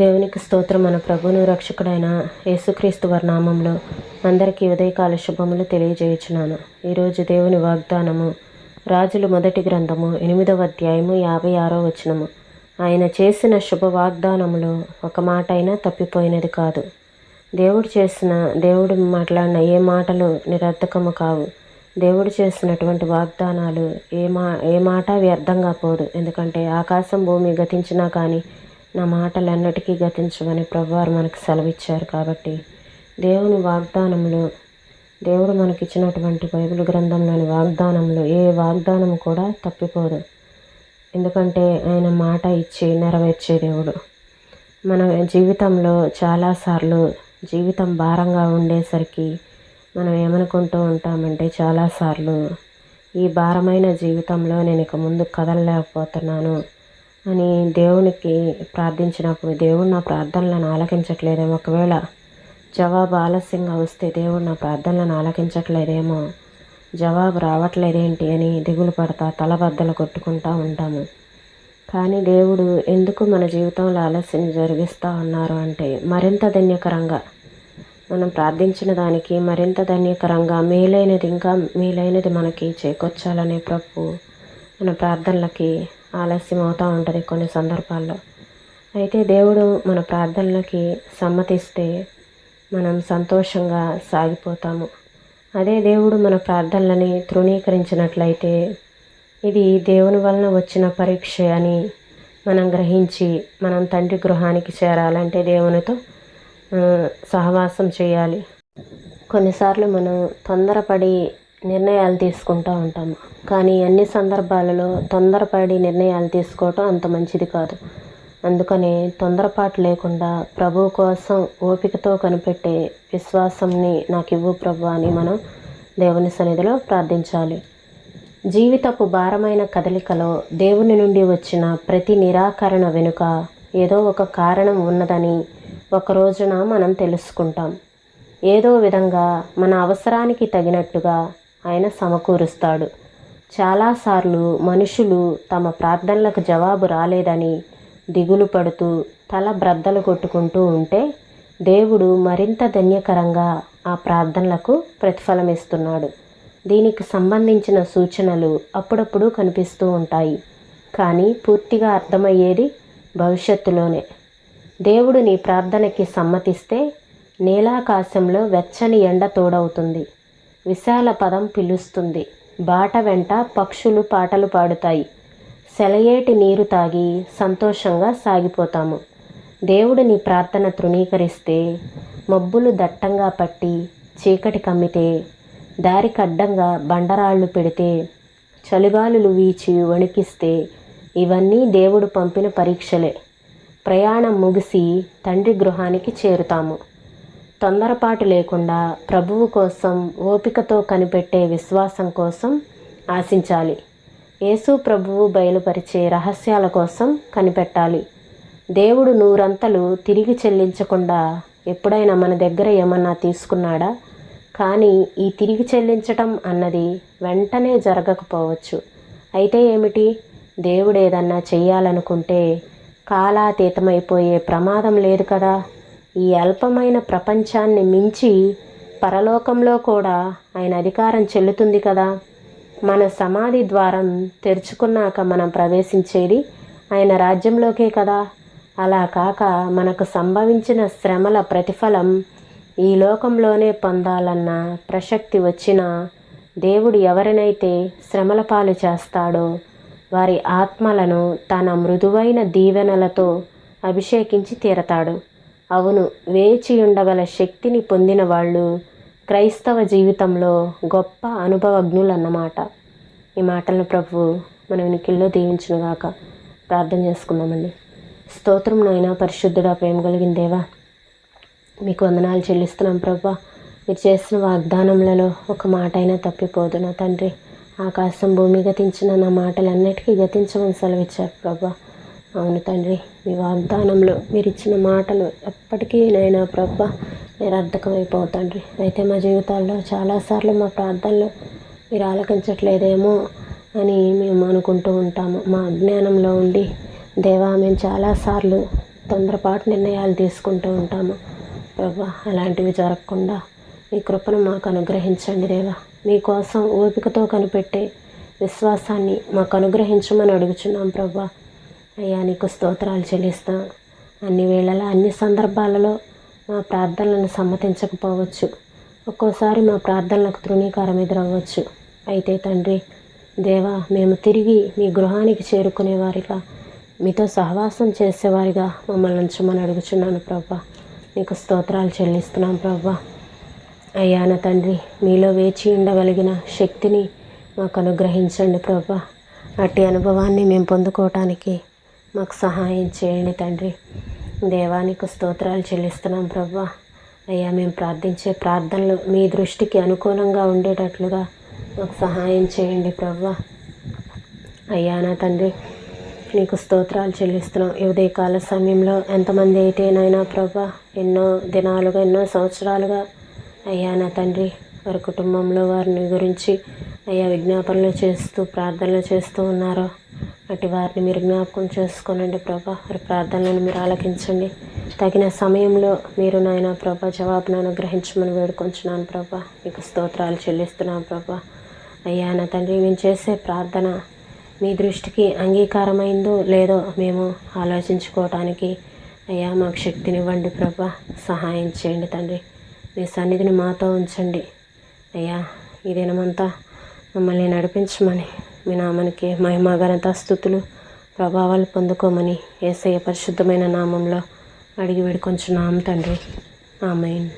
దేవునికి స్తోత్రం మన ప్రభును రక్షకుడైన యేసుక్రీస్తు వర్ణామంలో అందరికీ ఉదయకాల శుభములు తెలియజేయుచున్నాను. ఈరోజు దేవుని వాగ్దానము రాజులు మొదటి గ్రంథము ఎనిమిదవ అధ్యాయము యాభై ఆరో వచనము. ఆయన చేసిన శుభ వాగ్దానములో ఒక మాట అయినా తప్పిపోయినది కాదు. దేవుడు చేసిన దేవుడు మాట్లాడిన ఏ మాటలు నిరర్థకము కావు. దేవుడు చేసినటువంటి వాగ్దానాలు ఏ మా ఏ మాట వ్యర్థంగా పోదు. ఎందుకంటే ఆకాశం భూమి గతించినా కానీ నా మాటలన్నిటికీ గతించమని ప్రభువారు మనకు సెలవిచ్చారు కాబట్టి దేవుని వాగ్దానంలో దేవుడు మనకిచ్చినటువంటి బైబిల్ గ్రంథంలోని వాగ్దానంలో ఏ వాగ్దానం కూడా తప్పిపోదు. ఎందుకంటే ఆయన మాట ఇచ్చి నెరవేర్చే దేవుడు. మన జీవితంలో చాలాసార్లు జీవితం భారంగా ఉండేసరికి మనం ఏమనుకుంటూ ఉంటామంటే చాలాసార్లు ఈ భారమైన జీవితంలో నేను ఇక ముందు కదలలేకపోతున్నాను. అని దేవునికి ప్రార్థించినప్పుడు దేవుడు నా ప్రార్థనలను ఆలకించట్లేదేమో. ఒకవేళ జవాబు ఆలస్యంగా వస్తే దేవుడు నా ప్రార్థనలను ఆలకించట్లేదేమో. జవాబు రావట్లేదేంటి అని దిగులు పడతా తలబద్దలు కొట్టుకుంటూ ఉంటాము. కానీ దేవుడు ఎందుకు మన జీవితంలో ఆలస్యం జరిగిస్తూ ఉన్నారు అంటే మరింత ధన్యకరంగా. మనం ప్రార్థించిన దానికి మరింత ధన్యకరంగా మేలైనది ఇంకా మేలైనది మనకి చేకూర్చాలనే ప్రభు మన ప్రార్థనలకి ఆలస్యం అవుతూ ఉంటుంది కొన్ని సందర్భాల్లో. అయితే దేవుడు మన ప్రార్థనలకి సమ్మతిస్తే మనం సంతోషంగా సాగిపోతాము. అదే దేవుడు మన ప్రార్థనలని తృణీకరించినట్లయితే ఇది దేవుని వలన వచ్చిన పరీక్ష అని మనం గ్రహించి మనం తండ్రి గృహానికి చేరాలంటే దేవునితో సహవాసం చేయాలి. కొన్నిసార్లు మనం తొందరపడి నిర్ణయాలు తీసుకుంటూ ఉంటాము కానీ అన్ని సందర్భాలలో తొందరపడి నిర్ణయాలు తీసుకోవటం అంత మంచిది కాదు. అందుకనే తొందరపాటు లేకుండా ప్రభు కోసం ఓపికతో కనిపెట్టే విశ్వాసంని నాకు ఇవ్వు ప్రభు అని మనం దేవుని సన్నిధిలో ప్రార్థించాలి. జీవితపు భారమైన కదలికలో దేవుని నుండి వచ్చిన ప్రతి నిరాకరణ వెనుక ఏదో ఒక కారణం ఉన్నదని ఒక రోజున మనం తెలుసుకుంటాం. ఏదో విధంగా మన అవసరానికి తగినట్టుగా ఆయన సమకూరుస్తాడు. చాలాసార్లు మనుషులు తమ ప్రార్థనలకు జవాబు రాలేదని దిగులు పడుతూ తల బ్రద్దలు కొట్టుకుంటూ ఉంటే దేవుడు మరింత ధన్యకరంగా ఆ ప్రార్థనలకు ప్రతిఫలమిస్తున్నాడు. దీనికి సంబంధించిన సూచనలు అప్పుడప్పుడు కనిపిస్తూ ఉంటాయి. కానీ పూర్తిగా అర్థమయ్యేది భవిష్యత్తులోనే. దేవుడు నీ ప్రార్థనకి సమ్మతిస్తే నీలాకాశంలో వెచ్చని ఎండ తోడవుతుంది. విశాల పదం పిలుస్తుంది. బాట వెంట పక్షులు పాటలు పాడుతాయి. సెలయేటి నీరు తాగి సంతోషంగా సాగిపోతాము. దేవుడు నీ ప్రార్థన తృణీకరిస్తే మబ్బులు దట్టంగా పట్టి చీకటి కమ్మితే దారికి అడ్డంగా బండరాళ్ళు పెడితే చలిగాలులు వీచి వణికిస్తే ఇవన్నీ దేవుడు పంపిన పరీక్షలే. ప్రయాణం ముగిసి తండ్రి గృహానికి చేరుతాము. తొందరపాటు లేకుండా ప్రభువు కోసం ఓపికతో కనిపెట్టే విశ్వాసం కోసం ఆశించాలి. యేసు ప్రభువు బయలుపరిచే రహస్యాల కోసం కనిపెట్టాలి. దేవుడు నూరంతలు తిరిగి చెల్లించకుండా ఎప్పుడైనా మన దగ్గర ఏమన్నా తీసుకున్నాడా? కానీ ఈ తిరిగి చెల్లించటం అన్నది వెంటనే జరగకపోవచ్చు. అయితే ఏమిటి? దేవుడు ఏదన్నా చేయాలనుకుంటే కాలాతీతమైపోయే ప్రమాదం లేదు కదా? ఈ అల్పమైన ప్రపంచాన్ని మించి పరలోకంలో కూడా ఆయన అధికారం చెల్లుతుంది కదా. మన సమాధి ద్వారం తెరుచుకున్నాక మనం ప్రవేశించేది ఆయన రాజ్యంలోకే కదా. అలా కాక మనకు సంభవించిన శ్రమల ప్రతిఫలం ఈ లోకంలోనే పొందాలన్న ప్రసక్తి వచ్చిన దేవుడు ఎవరినైతే శ్రమల పాలు చేస్తాడో వారి ఆత్మలను తన మృదువైన దీవెనలతో అభిషేకించి తీరతాడు. అవును వేచి ఉండగల శక్తిని పొందిన వాళ్ళు క్రైస్తవ జీవితంలో గొప్ప అనుభవజ్ఞులు అన్నమాట ఈ మాటలను ప్రభు మన వెనుకల్లో దీవించునుగాక. ప్రార్థన చేసుకుందామండి. స్తోత్రం నాయన పరిశుద్ధుడా ప్రేమ కలిగిన దేవా మీకు వందనాలు చెల్లిస్తున్నాం ప్రభా. మీరు చేసిన వాగ్దానములలో ఒక మాట అయినా తప్పిపోదు నా తండ్రి. ఆకాశం భూమి గతించిన నా మాటలన్నిటికీ గతించమని సెలవిచ్చారు ప్రభా. అవును తండ్రి మీ వాగ్దానంలో మీరు ఇచ్చిన మాటలు ఎప్పటికీ నైనా ప్రభ నిరర్ధకమైపోవు తండ్రి అయితే మా జీవితాల్లో చాలాసార్లు మా ప్రార్థనలు మీరు ఆలకించట్లేదేమో అని మేము అనుకుంటూ ఉంటాము. మా అజ్ఞానంలో ఉండి దేవా మేము చాలాసార్లు తొందరపాటు నిర్ణయాలు తీసుకుంటూ ఉంటాము. ప్రభా అలాంటివి జరగకుండా మీ కృపను మాకు అనుగ్రహించండి దేవా. మీకోసం ఓపికతో కనిపెట్టే విశ్వాసాన్ని మాకు అనుగ్రహించమని అడుగుచున్నాం ప్రభా. అయ్యా నీకు స్తోత్రాలు చెల్లిస్తాం. అన్ని వేళలా అన్ని సందర్భాలలో మా ప్రార్థనలను సమ్మతించకపోవచ్చు. ఒక్కోసారి మా ప్రార్థనలకు తృణీకారం ఎదురవ్వచ్చు. అయితే తండ్రి దేవా మేము తిరిగి మీ గృహానికి చేరుకునేవారిగా మీతో సహవాసం చేసేవారిగా మమ్మల్ని ఉంచమని అడుగుచున్నాను ప్రభా. నీకు స్తోత్రాలు చెల్లిస్తున్నాం ప్రభా. అయ్యా నా తండ్రి మీలో వేచి ఉండగలిగిన శక్తిని మాకు అనుగ్రహించండి ప్రభా. అట్టి అనుభవాన్ని మేము పొందుకోవటానికి మాకు సహాయం చేయండి తండ్రి. దేవానికి స్తోత్రాలు చెల్లిస్తున్నాం ప్రభా. అయ్యా మేము ప్రార్థించే ప్రార్థనలు మీ దృష్టికి అనుకూలంగా ఉండేటట్లుగా మాకు సహాయం చేయండి ప్రభా. అయ్యా నా తండ్రి నీకు స్తోత్రాలు చెల్లిస్తున్నాం. ఈ ఉదయకాల సమయంలో ఎంతమంది అయితే నాయనా ప్రభా ఎన్నో దినాలుగా ఎన్నో సంవత్సరాలుగా అయ్యా నా తండ్రి వారి కుటుంబంలో వారిని గురించి అయ్యా విజ్ఞాపనలు చేస్తూ ప్రార్థనలు చేస్తూ ఉన్నారో అటు వారిని మీరు జ్ఞాపకం చేసుకోనండి ప్రభా. వారి ప్రార్థనలను మీరు ఆలకించండి. తగిన సమయంలో మీరు నాయన ప్రభా జవాబును అనుగ్రహించమని వేడుకొంచున్నాను ప్రభా. మీకు స్తోత్రాలు చెల్లిస్తున్నాను ప్రభా. అయ్యా నా తండ్రి మేము చేసే ప్రార్థన మీ దృష్టికి అంగీకారమైందో లేదో మేము ఆలోచించుకోవటానికి అయ్యా మాకు శక్తినివ్వండి ప్రభా. సహాయం చేయండి తండ్రి. మీ సన్నిధిని మాతో ఉంచండి. అయ్యా ఈ దినమంతా మమ్మల్ని నడిపించమని మీ నామానికి మహిమ ఘనత స్థుతులు ప్రభావాలు పొందుకోమని ఏసయ్య పరిశుద్ధమైన నామంలో అడిగి వేడుకొంచున్నాం తండ్రి. ఆమెన్.